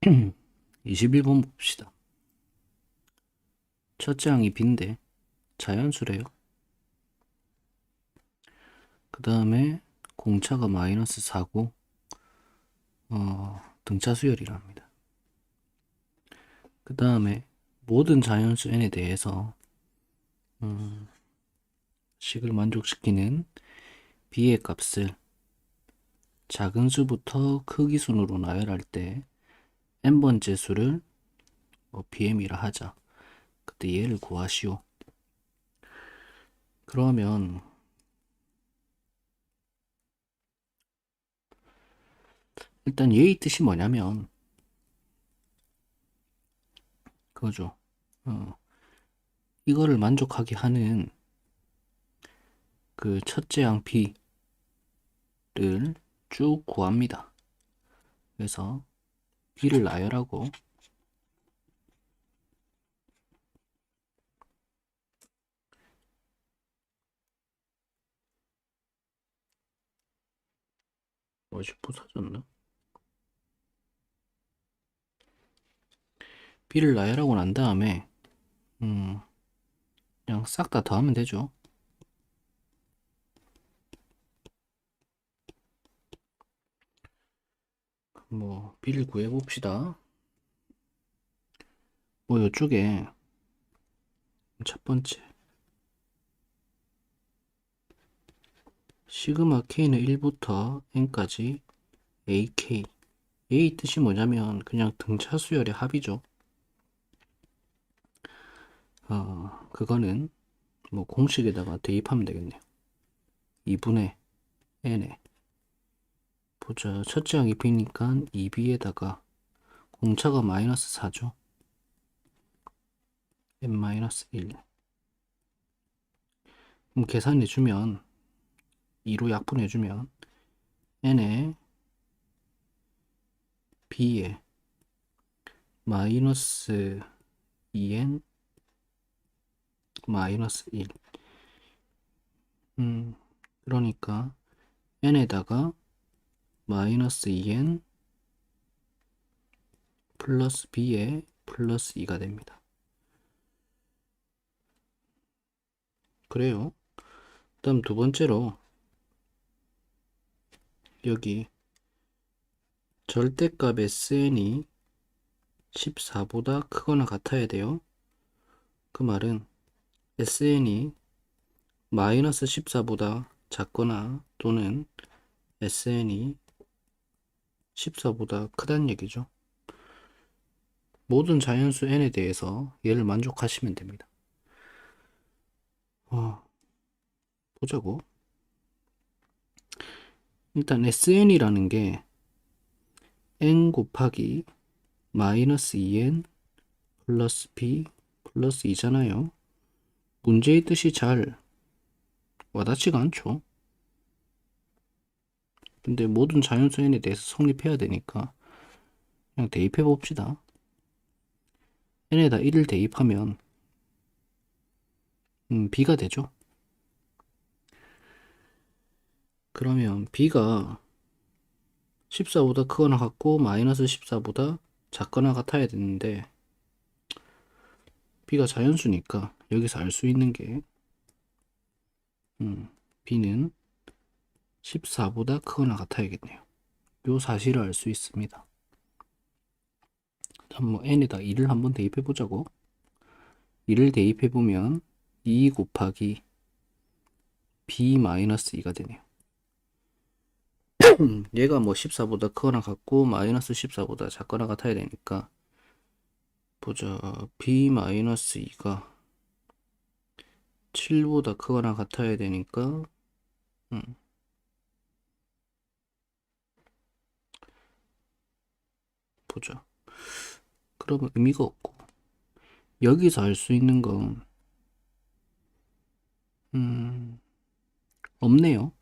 21번 봅시다. 첫째 항이 빈데 자연수래요. 그 다음에 공차가 마이너스 4고 어, 등차 수열이랍니다. 그 다음에 모든 자연수 n에 대해서 음, 식을 만족시키는 b의 값을 작은 수부터 크기 순으로 나열할 때 n번째 수를 뭐 bm이라 하자. 그때 얘를 구하시오. 그러면 일단 얘의 뜻이 뭐냐면 그거죠. 어, 이거를 만족하게 하는 그 첫째 양 b를 쭉 구합니다. 그래서 b를 나열하고 뭐지 부서졌나? b를 나열하고 난 다음에 음 그냥 싹 다 더하면 되죠. 뭐 b를 구해 봅시다. 뭐 이쪽에 첫 번째 시그마 k는 1부터 n까지 ak a 뜻이 뭐냐면 그냥 등차 수열의 합이죠. 어, 그거는 뭐 공식에다가 대입하면 되겠네요. 2분의 n에 보자. 첫째 항이 b니까 2b에다가 공차가 마이너스 4죠. n-1 그럼 계산해주면 2로 약분해주면 n에 b에 마이너스 2n 마이너스 1 음, 그러니까 n에다가 마이너스 2n 플러스 b에 플러스 2가 됩니다. 그래요. 다음 두 번째로 여기 절대값 SN이 14보다 크거나 같아야 돼요. 그 말은 SN이 마이너스 14보다 작거나 또는 SN이 14보다 크다는 얘기죠. 모든 자연수 n에 대해서 얘를 만족하시면 됩니다. 어, 보자고. 일단 sn이라는 게 n 곱하기 마이너스 2n 플러스 b 플러스 2잖아요. 문제의 뜻이 잘 와닿지가 않죠. 근데 모든 자연수 n에 대해서 성립해야 되니까 그냥 대입해 봅시다. n에다 1을 대입하면 음, b가 되죠. 그러면 b가 14보다 크거나 같고 마이너스 14보다 작거나 같아야 되는데 b가 자연수니까 여기서 알 수 있는 게 음, b는 14보다 크거나 같아야겠네요. 요 사실을 알 수 있습니다. 다음 뭐 n에다 2를 한번 대입해 보자고. 2를 대입해 보면 2 곱하기 b 마이너스 2가 되네요. 얘가 뭐 14보다 크거나 같고 마이너스 14보다 작거나 같아야 되니까 보자 b 마이너스 2가 7보다 크거나 같아야 되니까 음. 보자 그러면 의미가 없고 여기서 알 수 있는 건 음, 없네요.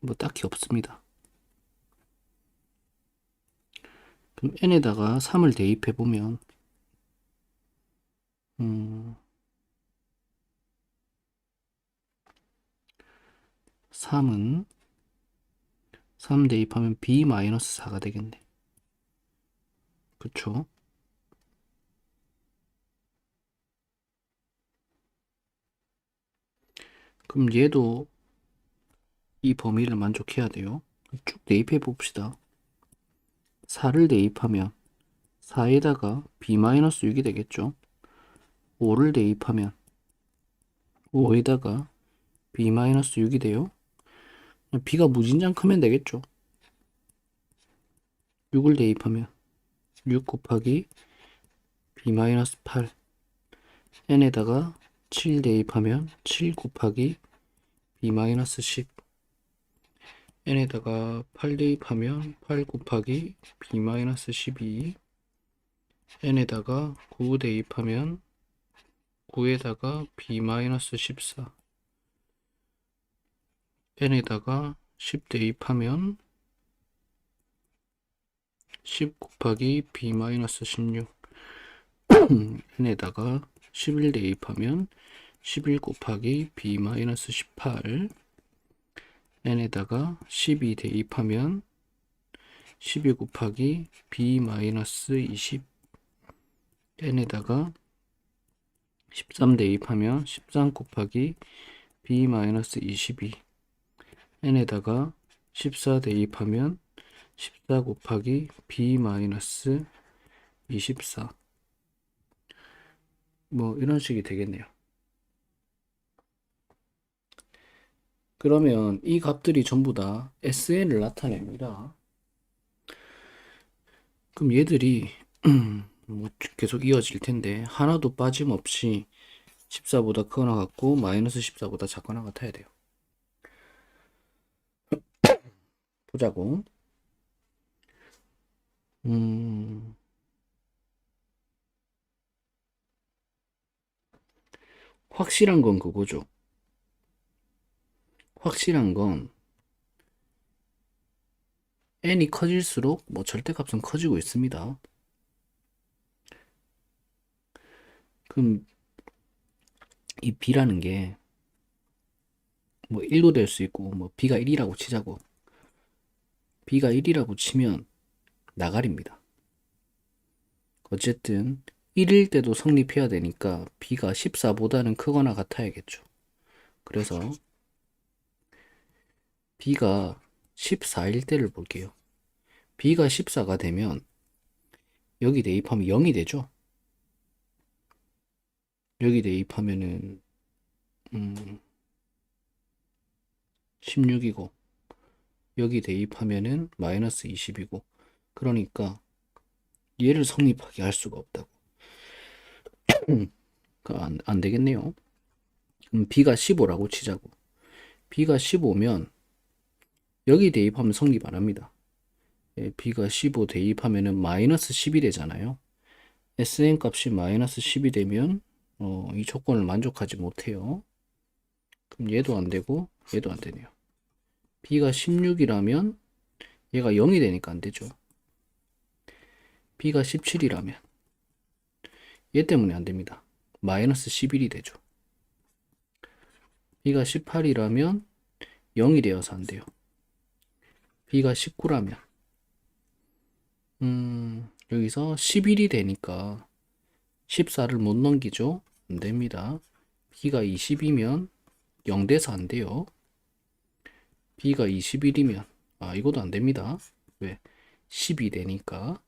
뭐 딱히 없습니다. 그럼 n에다가 3을 대입해 보면 음, 3은 3 대입하면 b 마이너스 4가 되겠네. 그쵸? 그럼 얘도 이 범위를 만족해야 돼요. 쭉 대입해 봅시다. 4를 대입하면 4에다가 b-6이 되겠죠. 5를 대입하면 5에다가 b-6이 돼요. b가 무진장 크면 되겠죠. 6을 대입하면 6 곱하기 b-8 n에다가 7 대입하면 7 곱하기 b-10 n에다가 8 대입하면 8 곱하기 b-12 n에다가 9 대입하면 9에다가 b-14 n에다가 10 대입하면 10 곱하기 b-16 n에다가 11 대입하면 11 곱하기 b-18 n에다가 12 대입하면 12 곱하기 b-20 n에다가 13 대입하면 13 곱하기 b-22 n에다가 14 대입하면 14 곱하기 b-24 뭐 이런 식이 되겠네요. 그러면 이 값들이 전부 다 SN을 나타냅니다. 그럼 얘들이 뭐 계속 이어질 텐데 하나도 빠짐없이 14보다 크거나 같고 마이너스 14보다 작거나 같아야 돼요. 보자고. 음, 확실한 건 그거죠. 확실한 건 n이 커질수록 뭐 절대값은 커지고 있습니다. 그럼 이 b라는 게 뭐 1도 될 수 있고 뭐 b가 1이라고 치자고 b가 1이라고 치면 나가립니다. 어쨌든 1일 때도 성립해야 되니까 b가 14보다는 크거나 같아야겠죠. 그래서 b가 14일 때를 볼게요. b가 14가 되면 여기 대입하면 0이 되죠. 여기 대입하면은 음 16이고 여기 대입하면은 마이너스 20이고 그러니까 얘를 성립하게 할 수가 없다고. 안, 안 되겠네요. 그럼 b가 15라고 치자고. b가 15면 여기 대입하면 성립 안 합니다. 예, b가 15 대입하면은 마이너스 10이 되잖아요. sn 값이 마이너스 10이 되면 어, 이 조건을 만족하지 못해요. 그럼 얘도 안 되고 얘도 안 되네요. b가 16이라면 얘가 0이 되니까 안 되죠. B가 17이라면 얘 때문에 안 됩니다. 마이너스 11이 되죠. b가 18이라면 0이 되어서 안 돼요. b가 19라면 음, 여기서 11이 되니까 14를 못 넘기죠. 안 됩니다. b가 20이면 0 돼서 안 돼요. b가 21이면 아 이것도 안 됩니다. 왜? 10이 되니까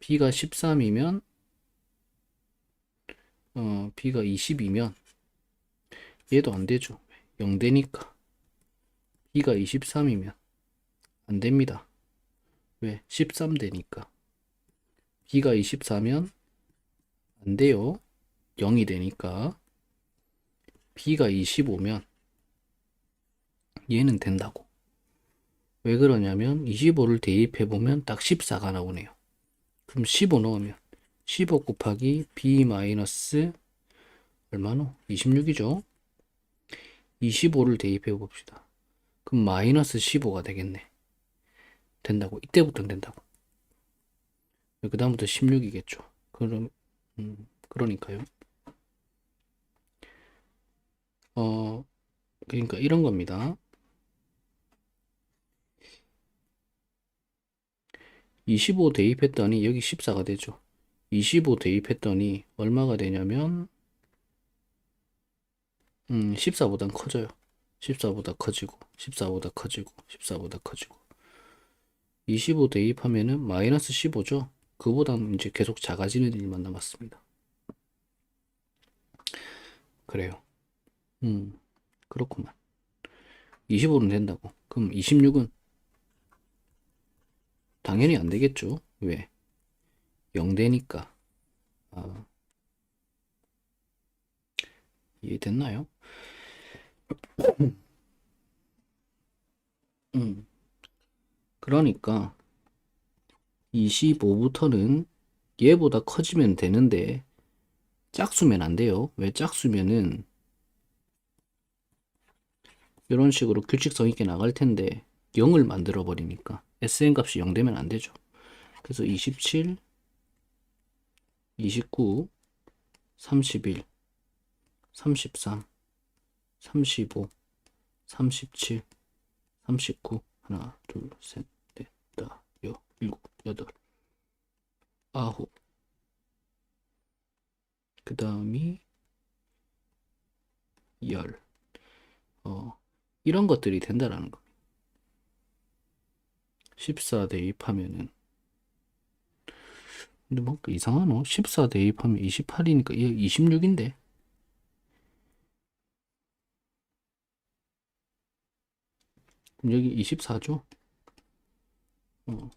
b가 13이면 어 b가 20이면 얘도 안 되죠. 0 되니까 b가 23이면 안 됩니다. 왜? 13 되니까 b가 24면 안 돼요. 0이 되니까 b가 25면 얘는 된다고. 왜 그러냐면 25를 대입해 보면 딱 14가 나오네요. 그럼 15 넣으면 15 곱하기 b 마이너스 얼마노? 26이죠. 25를 대입해 봅시다. 그럼 마이너스 15가 되겠네. 된다고. 이때부터는 된다고. 그 다음부터 16이겠죠. 그럼 음, 그러니까요. 어 그러니까 이런 겁니다. 25 대입했더니 여기 14가 되죠. 25 대입했더니 얼마가 되냐면 음, 14보단 커져요. 14보다 커지고 14보다 커지고 14보다 커지고 25 대입하면은 마이너스 15죠. 그보다는 이제 계속 작아지는 일만 남았습니다. 그래요. 음, 그렇구만. 25는 된다고. 그럼 26은 당연히 안 되겠죠. 왜? 0대니까. 아, 이해됐나요? 음. 그러니까 25부터는 얘보다 커지면 되는데 짝수면 안 돼요. 왜 짝수면은 이런 식으로 규칙성 있게 나갈 텐데 0을 만들어 버리니까 SN 값이 0 되면 안 되죠. 그래서 27, 29, 31, 33, 35, 37, 39, 하나, 둘, 셋, 넷, 다, 여, 일곱, 여덟, 아홉. 그 다음이 열. 어, 이런 것들이 된다라는 거. 14 대입하면은 근데 뭔가 이상하노? 14 대입하면 28이니까 얘 26인데 그럼 여기 24죠? 어.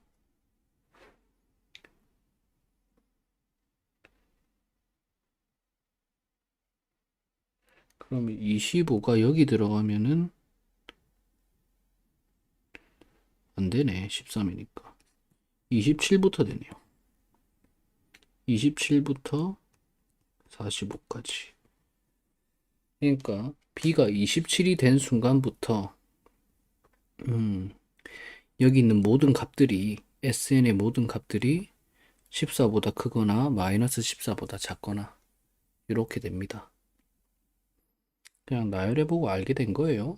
그러면 25가 여기 들어가면은 안 되네. 13이니까. 27부터 되네요. 27부터 45까지. 그러니까 B가 27이 된 순간부터 음, 여기 있는 모든 값들이 SN의 모든 값들이 14보다 크거나 마이너스 14보다 작거나 이렇게 됩니다. 그냥 나열해보고 알게 된 거예요.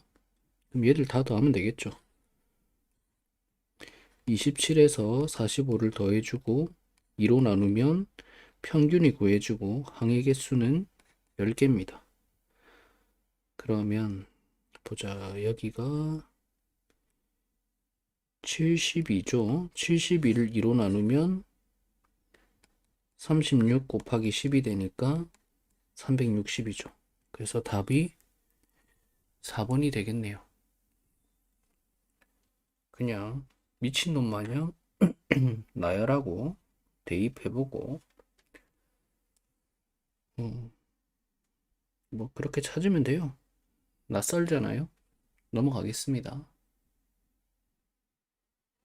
그럼 얘들 다 더하면 되겠죠. 27에서 45를 더해주고 2로 나누면 평균이 구해주고 항의 개수는 10개입니다. 그러면 보자 여기가 72죠. 72를 2로 나누면 36 곱하기 10이 되니까 360이죠. 그래서 답이 4번이 되겠네요. 그냥 미친놈 마냥 나열하고 대입해보고 음, 뭐 그렇게 찾으면 돼요. 낯설잖아요. 넘어가겠습니다.